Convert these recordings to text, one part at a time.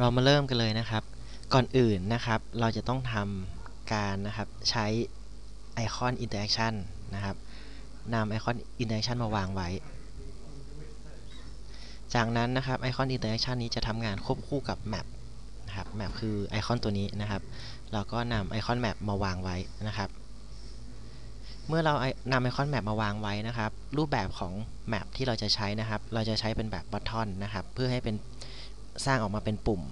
เรามาเริ่มกันเลยนะครับ ก่อนอื่นนะครับ เราจะต้องทำการนะครับใช้ไอคอน Interaction นะครับนำไอคอน Interaction มาวางไว้ จากนั้นนะครับไอคอน Interaction นี้จะทำงานควบคู่กับ Map นะครับ Map คือไอคอนตัวนี้นะครับ เราก็นำไอคอน Map มาวางไว้นะครับ เมื่อเรานำไอคอน Map มาวางไว้นะครับ รูปแบบของ Map ที่เราจะใช้นะครับ เราจะใช้เป็นแบบ Button นะครับ เพื่อให้เป็น สร้างออกมาเป็นปุ่ม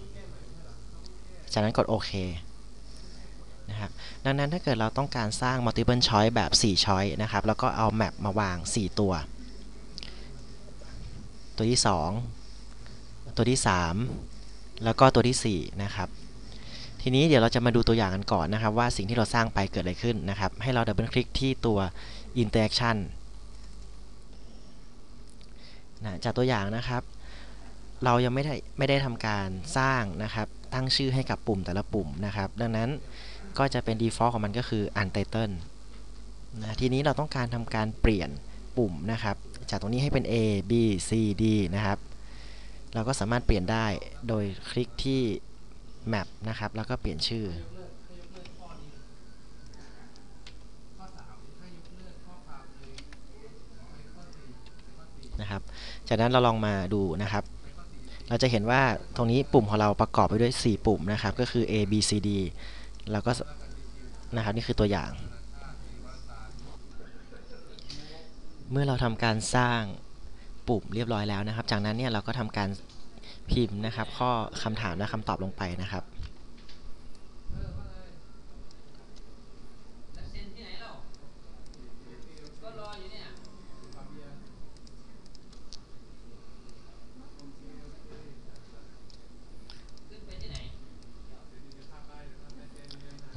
จากนั้นกดโอเคนะครับดังนั้นถ้าเกิดเราต้องการสร้าง multiple choice แบบ 4 choice นะครับ แล้วก็เอา map มาวาง 4 ตัว ตัวที่ 2 ตัวที่ 3 แล้วก็ตัวที่ 4 นะครับ ทีนี้เดี๋ยวเราจะมาดูตัวอย่างกันก่อนนะครับ ว่าสิ่งที่เราสร้างไปเกิดอะไรขึ้นนะครับ ให้เราดับเบิลคลิกที่ตัว interaction นะจากตัวอย่างนะครับ เรายังไม่ได้ไม่ได้ทำการสร้างนะครับ ตั้งชื่อให้กับปุ่มแต่ละปุ่มนะครับ ดังนั้นก็จะเป็น default ของมันก็คือ untitled นะทีนี้เราต้องการทำการเปลี่ยนปุ่มนะครับ จากตรงนี้ให้เป็น A B C D นะครับ เราก็สามารถเปลี่ยนได้โดยคลิกที่ map นะครับ แล้วก็เปลี่ยนชื่อ นะครับ จากนั้นเราลองมาดูนะครับ เราจะเห็นว่าตรงนี้ปุ่มของเราประกอบไปด้วย 4 ปุ่มนะครับ ก็คือ A B C D แล้วก็นะครับนี่คือตัวอย่าง เมื่อเราทำการสร้างปุ่มเรียบร้อยแล้วนะครับ จากนั้นเนี่ยเราก็ทำการพิมพ์นะครับ ข้อคำถามและคำตอบลงไปนะครับ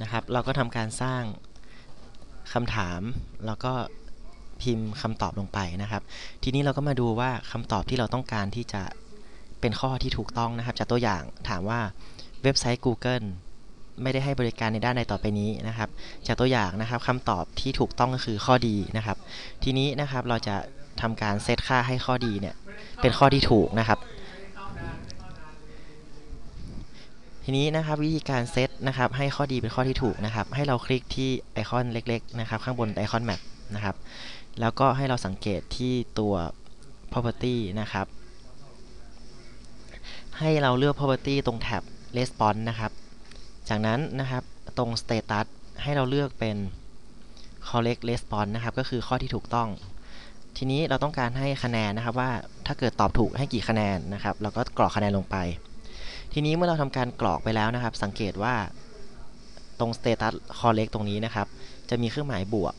นะครับ เราก็ทำการสร้างคำถาม แล้วก็พิมพ์คำตอบลงไปนะครับ ทีนี้เราก็มาดูว่าคำตอบที่เราต้องการที่จะเป็นข้อที่ถูกต้องนะครับ จากตัวอย่างถามว่าเว็บไซต์ Google ไม่ได้ให้บริการในด้านใดต่อไปนี้นะครับ จากตัวอย่างนะครับคำตอบที่ถูกต้องก็คือข้อดีนะครับ ทีนี้นะครับเราจะทำการเซตค่าให้ข้อดีเนี่ยเป็นข้อที่ถูกนะครับ ทีนี้นะครับวิธีการเซตนะครับให้ข้อดีเป็นข้อที่ถูกนะครับ ให้เราคลิกที่ไอคอนเล็กๆนะครับข้างบนไอคอน map นะครับแล้วก็ให้เราสังเกตที่ตัว property นะครับ ให้เราเลือก property ตรงแท็บ response นะครับ จากนั้นนะครับตรง status ให้เราเลือกเป็น correct response นะครับ ก็คือข้อที่ถูกต้อง ทีนี้เราต้องการให้คะแนนนะครับว่าถ้าเกิดตอบถูกให้กี่คะแนนนะครับ เราก็กรอกคะแนนลงไป ทีนี้เมื่อเราทำการกรอกไปแล้วนะครับ สังเกตว่าตรง status correct ตรงนี้นะครับ จะมีเครื่องหมายบวก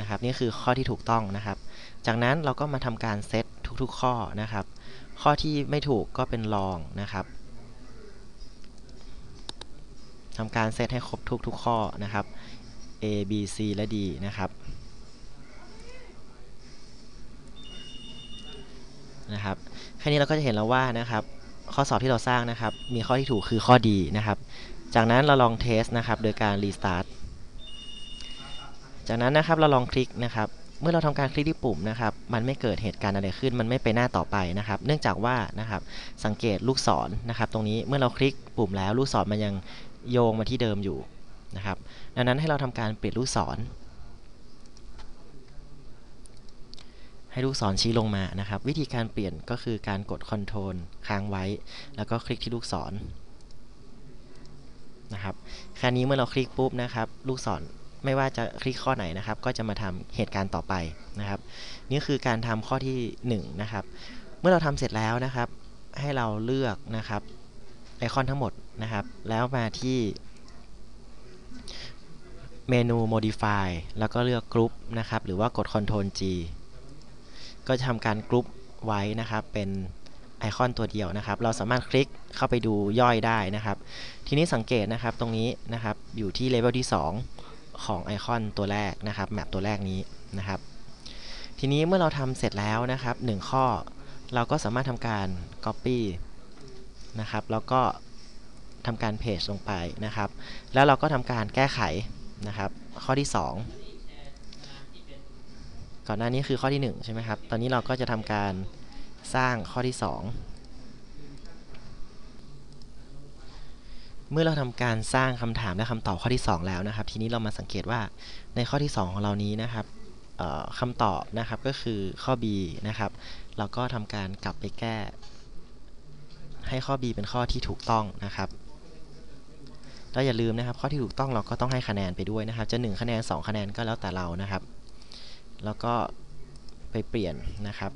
นะครับ นี่คือข้อที่ถูกต้องนะครับ จากนั้นเราก็มาทำการเซตทุกๆ ข้อนะครับ ข้อที่ไม่ถูกก็เป็นรองนะครับทำการเซตให้ครบทุกๆข้อนะครับ A B C และ D นะครับนะครับ แค่นี้เราก็จะเห็นแล้วว่านะครับ ข้อสอบที่เราสร้างนะครับ มีข้อที่ถูกคือข้อดีนะครับ จากนั้นเราลองเทสนะครับ โดยการรีสตาร์ท จากนั้นนะครับเราลองคลิกนะครับ เมื่อเราทำการคลิกที่ปุ่มนะครับ มันไม่เกิดเหตุการณ์อะไรขึ้น มันไม่ไปหน้าต่อไปนะครับ เนื่องจากว่านะครับ สังเกตลูกศรนนะครับ ตรงนี้เมื่อเราคลิกปุ่มแล้วลูกศรมันยังโยงมาที่เดิมอยู่นะครับ ดังนั้นให้เราทำการเปลี่ยนลูกศร ให้ลูกศรชี้ลงมานะครับ วิธีการเปลี่ยนก็คือการกด Ctrl ค้างไว้ แล้วก็คลิกที่ลูกศรนะครับแค่นี้เมื่อเราคลิกปุ๊บนะครับ ลูกศรไม่ว่าจะคลิกข้อไหนนะครับ ก็จะมาทำเหตุการณ์ต่อไปนะครับ นี่คือการทำข้อที่1นะครับ เมื่อเราทำเสร็จแล้วนะครับ ให้เราเลือกนะครับไอคอนทั้งหมดนะครับ แล้วมาที่เมนู modify แล้วก็เลือก group นะครับ หรือว่ากด Ctrl G ก็จะทำการกรุ๊ปไว้นะครับเป็นไอคอนตัวเดียวนะครับ เราสามารถคลิกเข้าไปดูย่อยได้นะครับ ทีนี้สังเกตนะครับตรงนี้นะครับอยู่ที่เลเวลที่ 2 ของไอคอนตัวแรกนะครับแมปตัวแรกนี้นะครับ ทีนี้เมื่อเราทำเสร็จแล้วนะครับ 1 ข้อ เราก็สามารถทำการ Copy นะครับแล้วก็ทำการเพจลงไปนะครับ แล้วเราก็ทำการแก้ไขนะครับ ข้อที่ 2 ก่อนหน้านี้คือข้อที่ 1 ใช่ไหมครับ ตอนนี้เราก็จะทำการสร้างข้อที่ 2 เมื่อเราทำการสร้างคำถามและคำตอบข้อที่ 2 แล้วนะครับ ทีนี้เรามาสังเกตว่าในข้อที่ 2 ของเรานี้นะครับคำตอบนะครับก็คือข้อ B นะครับ เราก็ทำการกลับไปแก้ ให้ข้อ B เป็นข้อที่ถูกต้องนะครับเราอย่าลืมนะครับ ข้อที่ถูกต้องเราก็ต้องให้คะแนนไปด้วยนะครับ จะ 1 คะแนน 2 คะแนนก็แล้วแต่เรานะครับ แล้วก็ไปเปลี่ยนนะครับ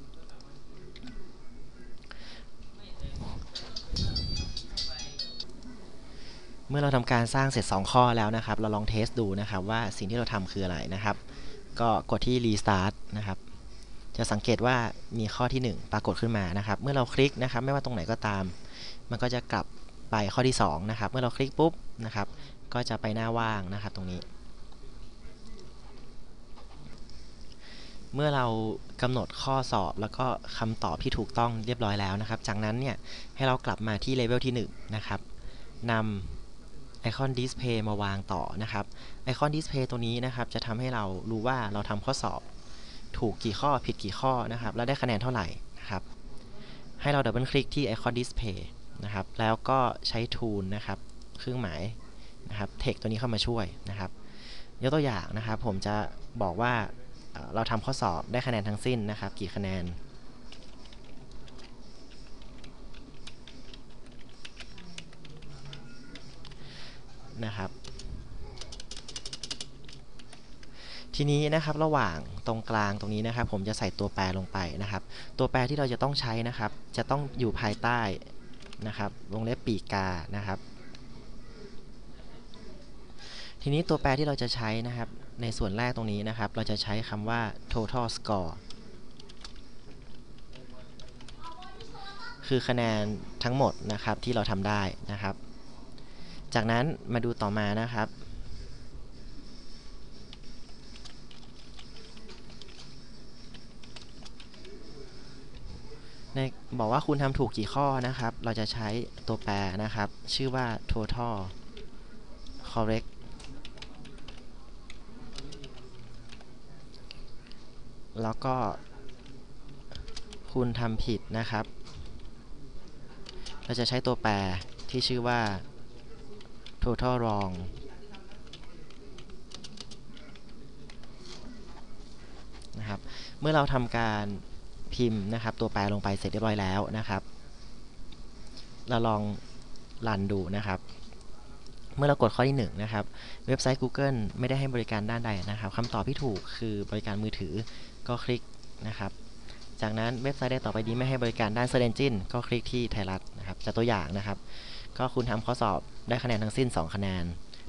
เมื่อเราทำการสร้างเสร็จ 2 ข้อแล้วนะครับ เราลองเทสดูนะครับว่าสิ่งที่เราทำคืออะไรนะครับ ก็กดที่ Restart นะครับจะสังเกตว่ามีข้อที่ 1 ปรากฏขึ้นมานะครับ เมื่อเราคลิกนะครับ ไม่ว่าตรงไหนก็ตาม มันก็จะกลับไปข้อที่2นะครับ เมื่อเราคลิกปุ๊บนะครับ ก็จะไปหน้าว่างนะครับ ตรงนี้ เมื่อเรากำหนดข้อสอบแล้วก็คำตอบที่ถูกต้องเรียบร้อยแล้วนะครับ จากนั้นเนี่ยให้เรากลับมาที่เลเวลที่1นะครับนำไอคอนดิสเพย์มาวางต่อนะครับไอคอนดิสเพย์ตัวนี้นะครับจะทำให้เรารู้ว่าเราทำข้อสอบ ถูกกี่ข้อผิดกี่ข้อนะครับ แล้วได้คะแนนเท่าไหร่นะครับ ให้เราดับเบิลคลิกที่ไอคอนดิสเพย์นะครับ แล้วก็ใช้ทูลนะครับเครื่องหมายนะครับเทคตัวนี้เข้ามาช่วยนะครับ ยกตัวอย่างนะครับ ผมจะบอกว่า เราทำข้อสอบได้คะแนนทั้งสิ้นนะครับ กี่คะแนน นะครับ ทีนี้นะครับระหว่างตรงกลางตรงนี้นะครับ ผมจะใส่ตัวแปรลงไปนะครับ ตัวแปรที่เราจะต้องใช้นะครับ จะต้องอยู่ภายใต้นะครับวงเล็บปีกกานะครับ ทีนี้ตัวแปรที่เราจะใช้นะครับ ในส่วนแรกตรงนี้นะครับ เราจะใช้คำว่า total score คือคะแนนทั้งหมดนะครับที่เราทำได้นะครับ จากนั้นมาดูต่อมานะครับ ในบอกว่าคุณทำถูกกี่ข้อนะครับ เราจะใช้ตัวแปรนะครับ ชื่อว่า total correct แล้วก็ คุณทำผิดนะครับ เราจะใช้ตัวแปรที่ชื่อว่า total wrong นะครับ เมื่อเราทำการพิมพ์นะครับ ตัวแปรลงไปเสร็จเรียบร้อยแล้วนะครับ เราลองรันดูนะครับ เมื่อเรากดข้อที่1นะครับ เว็บไซต์ Google ไม่ได้ให้บริการด้านใดนะครับคำตอบที่ถูกคือบริการมือถือ ก็คลิกนะครับ จากนั้นเว็บไซต์ใดต่อไปนี้ไม่ให้บริการด้าน Search Engine ก็คลิกที่ไทยรัฐนะครับจะตัวอย่างนะครับ ก็คุณทำข้อสอบได้คะแนนทั้งสิ้น 2 คะแนน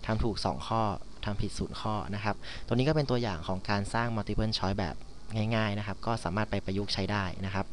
ทำถูก 2 ข้อทำผิด 0 ข้อนะครับ ตัวนี้ก็เป็นตัวอย่างของการสร้าง multiple choice แบบง่ายๆนะครับ ก็สามารถไปประยุกต์ใช้ได้นะครับ